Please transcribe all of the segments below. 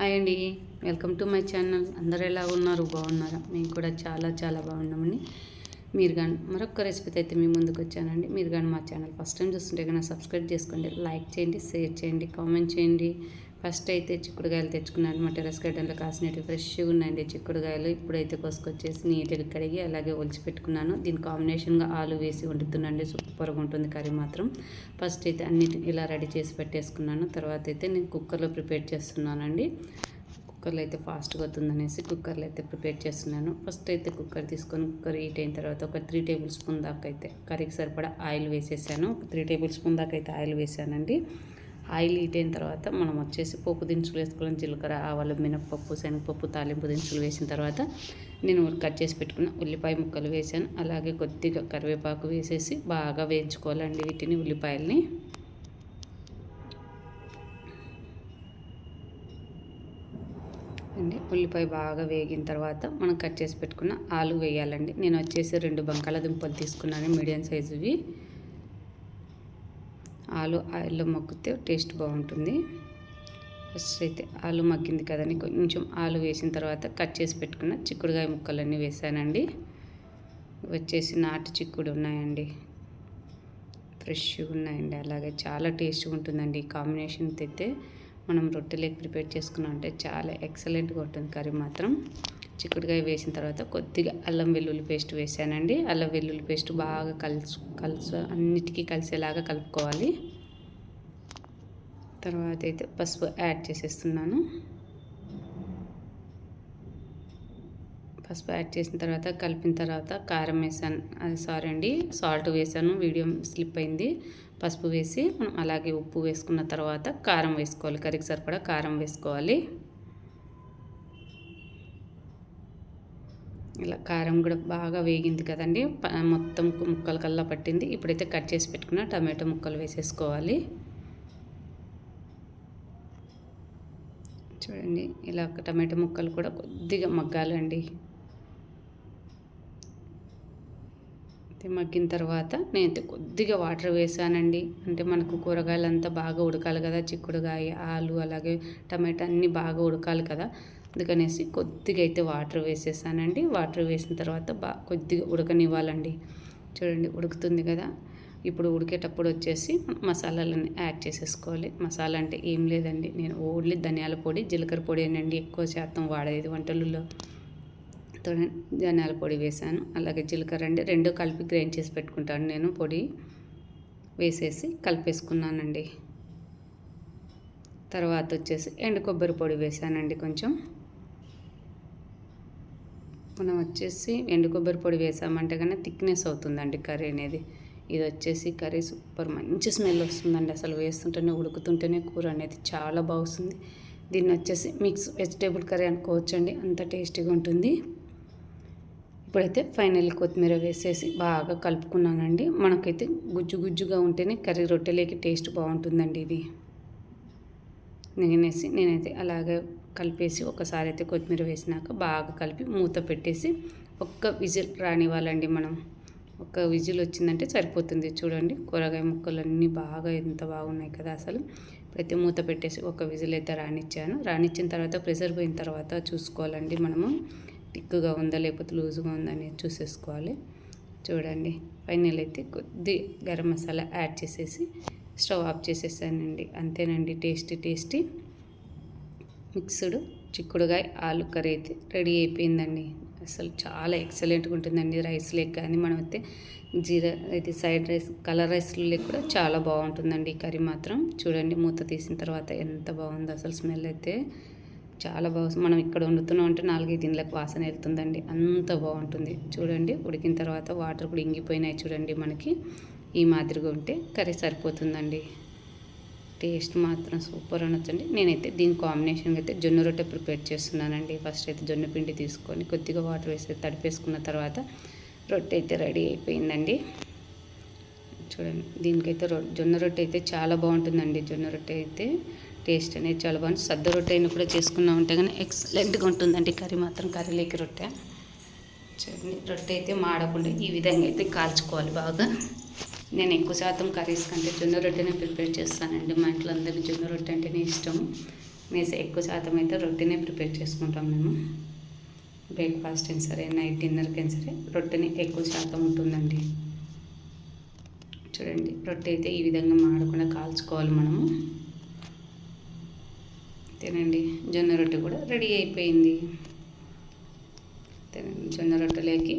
Hi అండి. Welcome to my channel. అందరు ఎలా ఉన్నారు? బాగున్నారా? మేము కూడా చాలా చాలా బాగున్నామండి. మీరు కానీ మరొక రెసిపీతో అయితే మీ ముందుకు వచ్చానండి. మీరు కానీ మా ఛానల్ ఫస్ట్ టైం చూస్తుంటే కనుక సబ్స్క్రైబ్ చేసుకోండి లైక్ చేయండి షేర్ చేయండి కామెంట్ చేయండి. ఫస్ట్ అయితే చిక్కుడుకాయలు తెచ్చుకున్నాను. అనమాట టెరస్ గార్డెన్లో కాసినట్టు ఫ్రెష్గా ఉన్నాయండి చిక్కుడుకాయలు. ఇప్పుడైతే కోసుకొచ్చేసి నీట్గా కడిగి అలాగే ఒలిచి పెట్టుకున్నాను. దీని కాంబినేషన్గా ఆలు వేసి వండుతున్నాండి సూపర్గా ఉంటుంది కర్రీ మాత్రం. ఫస్ట్ అయితే అన్నిటిని ఇలా రెడీ చేసి పెట్టేసుకున్నాను. తర్వాత అయితే నేను కుక్కర్లో ప్రిపేర్ చేస్తున్నానండి. కుక్కర్లో అయితే ఫాస్ట్గా అవుతుందనేసి కుక్కర్లో అయితే ప్రిపేర్ చేస్తున్నాను. ఫస్ట్ అయితే కుక్కర్ తీసుకొని కుక్కర్ హీట్ అయిన తర్వాత ఒక త్రీ టేబుల్ స్పూన్ దాకా అయితే కర్రీకి సరిపడా ఆయిల్ వేసేసాను. ఒక త్రీ టేబుల్ స్పూన్ దాకా అయితే ఆయిల్ వేసానండి. ఆయిల్ హీట్ అయిన తర్వాత మనం వచ్చేసి పప్పు దినుసులు వేసుకోవాలి జీలకర్ర ఆవాలు మినపప్పు శనగపప్పు తాలింపు దినుసులు వేసిన తర్వాత నేను కట్ చేసి పెట్టుకున్న ఉల్లిపాయ ముక్కలు వేసాను అలాగే కొద్దిగా కరివేపాకు వేసేసి బాగా వేయించుకోవాలండి వీటిని ఉల్లిపాయల్ని. అండి ఉల్లిపాయ బాగా వేగిన తర్వాత మనం కట్ చేసి పెట్టుకున్న ఆలు వేయాలండి. నేను వచ్చేసి రెండు బంగాళాదుంపలు తీసుకున్నాను మీడియం సైజువి. ఆలు ఆయిల్లో మగ్గితే టేస్ట్ బాగుంటుంది. ఫస్ట్ అయితే ఆలు మగ్గింది కదండి కొంచెం ఆలు వేసిన తర్వాత కట్ చేసి పెట్టుకున్న చిక్కుడుకాయ ముక్కలన్నీ వేసానండి. వచ్చేసి నాటు చిక్కుడు ఉన్నాయండి. ఫ్రెష్గా ఉన్నాయండి అలాగే చాలా టేస్ట్గా ఉంటుందండి ఈ కాంబినేషన్ అయితే మనం రొట్టెలేకి ప్రిపేర్ చేసుకున్నాం అంటే చాలా ఎక్సలెంట్గా ఉంటుంది కర్రీ మాత్రం. చిక్కుడుకాయ వేసిన తర్వాత కొద్దిగా అల్లం వెల్లుల్లి పేస్ట్ వేసానండి. అల్లం వెల్లుల్లి పేస్ట్ బాగా కలుసు కలుసు అన్నిటికీ కలిసేలాగా కలుపుకోవాలి. తర్వాత అయితే పసుపు యాడ్ చేసేస్తున్నాను. పసుపు యాడ్ చేసిన తర్వాత కలిపిన తర్వాత కారం వేసాను. అది సారీ అండి సాల్ట్ వేసాను. వీడియో స్లిప్ అయింది. పసుపు వేసి మనం అలాగే ఉప్పు వేసుకున్న తర్వాత కారం వేసుకోవాలి. కర్రీకి సరిపడా కారం వేసుకోవాలి. ఇలా కారం కూడా బాగా వేగింది కదండి. మొత్తం ముక్కల కల్లా పట్టింది. ఇప్పుడైతే కట్ చేసి పెట్టుకున్న టమాటో ముక్కలు వేసేసుకోవాలి. చూడండి ఇలా టమాటో ముక్కలు కూడా కొద్దిగా మగ్గాలండి. మగ్గిన తర్వాత నేనైతే కొద్దిగా వాటర్ వేసానండి. అంటే మనకు కూరగాయలంతా బాగా ఉడకాలి కదా చిక్కుడుకాయ ఆలు అలాగే టమాటా అన్నీ బాగా ఉడకాలి కదా. అందుకనేసి కొద్దిగా అయితే వాటర్ వేసేసానండి. వాటర్ వేసిన తర్వాత బా కొద్దిగా ఉడకనివ్వాలండి. చూడండి ఉడుకుతుంది కదా. ఇప్పుడు ఉడికేటప్పుడు వచ్చేసి మసాలాలన్నీ యాడ్ చేసేసుకోవాలి. మసాలా అంటే ఏం లేదండి. నేను ఓన్లీ ధనియాల పొడి జీలకర్ర పొడి అండి ఎక్కువ శాతం వాడేది వంటలలో. ధనియాల పొడి వేసాను. అలాగే జీలకర్ర అండి. రెండు కలిపి గ్రైండ్ చేసి పెట్టుకుంటాను నేను పొడి. వేసేసి కలిపేసుకున్నానండి. తర్వాత వచ్చేసి ఎండు కొబ్బరి పొడి వేసానండి కొంచెం. మనం వచ్చేసి ఎండు కొబ్బరి పొడి వేసామంటే కానీ థిక్నెస్ అవుతుందండి కర్రీ అనేది. ఇది వచ్చేసి కర్రీ సూపర్ మంచి స్మెల్ వస్తుందండి. అసలు వేస్తుంటేనే ఉడుకుతుంటేనే కూర అనేది చాలా బాగుంది. దీన్ని వచ్చేసి మిక్స్ వెజిటేబుల్ కర్రీ అనుకోవచ్చండి. అంత టేస్టీగా ఉంటుంది. ఇప్పుడైతే ఫైనల్ కొత్తిమీర వేసేసి బాగా కలుపుకున్నానండి. మనకైతే గుజ్జు గుజ్జుగా ఉంటేనే కర్రీ రొట్టెలేకి టేస్ట్ బాగుంటుందండి ఇది. నేనేసి నేనైతే అలాగే కలిపేసి ఒకసారి అయితే కొత్తిమీర వేసినాక బాగా కలిపి మూత పెట్టేసి ఒక్క విజిల్ రానివ్వాలండి మనం. ఒక్క విజిల్ వచ్చిందంటే సరిపోతుంది. చూడండి కూరగాయ ముక్కలు అన్నీ బాగా ఎంత బాగున్నాయి కదా అసలు. ప్రతి మూత పెట్టేసి ఒక విజిల్ అయితే రానిచ్చాను. రానిచ్చిన తర్వాత ప్రెషర్ పోయిన తర్వాత చూసుకోవాలండి మనము. టిక్కుగా ఉందా లేకపోతే లూజ్గా ఉందా అనేది చూసేసుకోవాలి. చూడండి ఫైనల్ అయితే కొద్ది గరం మసాలా యాడ్ చేసేసి స్టవ్ ఆఫ్ చేసేసానండి. అంతేనండి టేస్టీ టేస్టీ. మిక్స్డ్ చిక్కుడుగాయ ఆలు కర్రీ అయితే రెడీ అయిపోయిందండి. అసలు చాలా ఎక్సలెంట్గా ఉంటుందండి రైస్ లేక్ కానీ మనం అయితే జీరా అయితే సైడ్ రైస్ కలర్ రైస్ లెక్ కూడా చాలా బాగుంటుందండి ఈ కర్రీ మాత్రం. చూడండి మూత తీసిన తర్వాత ఎంత బాగుందో అసలు స్మెల్ అయితే. చాలా బాగుంది మనం ఇక్కడ వండుతున్నాం అంటే నాలుగైదు ఇండ్లకు వాసన వెళ్తుందండి. అంత బాగుంటుంది. చూడండి ఉడికిన తర్వాత వాటర్ కూడా ఇంగిపోయినాయి చూడండి మనకి. ఈ మాదిరిగా ఉంటే కర్రీ సరిపోతుందండి. టేస్ట్ మాత్రం సూపర్ అనొచ్చండి. నేనైతే దీని కాంబినేషన్గా అయితే జొన్న రొట్టె ప్రిపేర్ చేస్తున్నానండి. ఫస్ట్ అయితే జొన్న పిండి తీసుకొని కొద్దిగా వాటర్ వేసి తడిపేసుకున్న తర్వాత రొట్టె అయితే రెడీ అయిపోయిందండి. చూడండి దీనికైతే జొన్న రొట్టె అయితే చాలా బాగుంటుందండి. జొన్న రొట్టె అయితే టేస్ట్ అనేది చాలా బాగుంది సద్ద రొట్టె అయినా కూడా చేసుకున్నా ఉంటే కానీ ఎక్సలెంట్గా ఉంటుందండి కర్రీ మాత్రం కర్రీ లేక రొట్టె. చూడండి రొట్టె అయితే మాడకుండా ఈ విధంగా అయితే కాల్చుకోవాలి బాగా. నేను ఎక్కువ శాతం కర్రీస్ కంటే జొన్న రొట్టెనే ప్రిపేర్ చేస్తానండి. మా ఇంట్లో అందరికీ జొన్న రొట్టె అంటేనే ఇష్టం. మేము ఎక్కువ శాతం అయితే రొట్టెనే ప్రిపేర్ చేసుకుంటాం మేము. బ్రేక్ఫాస్ట్ అయినా సరే నైట్ డిన్నర్కి అయినా సరే రొట్టెని ఎక్కువ శాతం ఉంటుందండి. చూడండి రొట్టె అయితే ఈ విధంగా మాడకుండా కాల్చుకోవాలి మనము. తినండి జొన్న రొట్టె కూడా రెడీ అయిపోయింది. తినండి జొన్న రొట్టెలోకి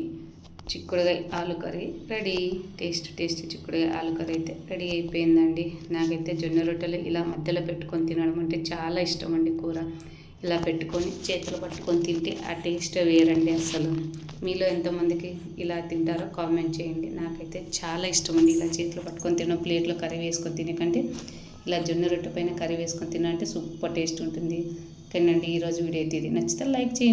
చిక్కుడుగా ఆలు కర్రీ. రెడీ. టేస్ట్ టేస్ట్ చిక్కుడుగా ఆలు కర్రీ అయితే రెడీ అయిపోయిందండి. నాకైతే జొన్న రొట్టెలు ఇలా మధ్యలో పెట్టుకొని తినడం అంటే చాలా ఇష్టం అండి కూర. ఇలా పెట్టుకొని చేతులు పట్టుకొని తింటే ఆ టేస్ట్ వేరండి అసలు. మీలో ఎంతమందికి ఇలా తింటారో కామెంట్ చేయండి. నాకైతే చాలా ఇష్టం అండి ఇలా చేతులు పట్టుకొని తినడం ప్లేట్లో కర్రీ వేసుకొని తినకంటే ఇలా జొన్న రొట్టె పైన కర్రీ వేసుకొని తినాలంటే సూపర్ టేస్ట్ ఉంటుంది. తినండి. ఈరోజు వీడియో అయితే ఇది. నచ్చితే లైక్ చేయండి.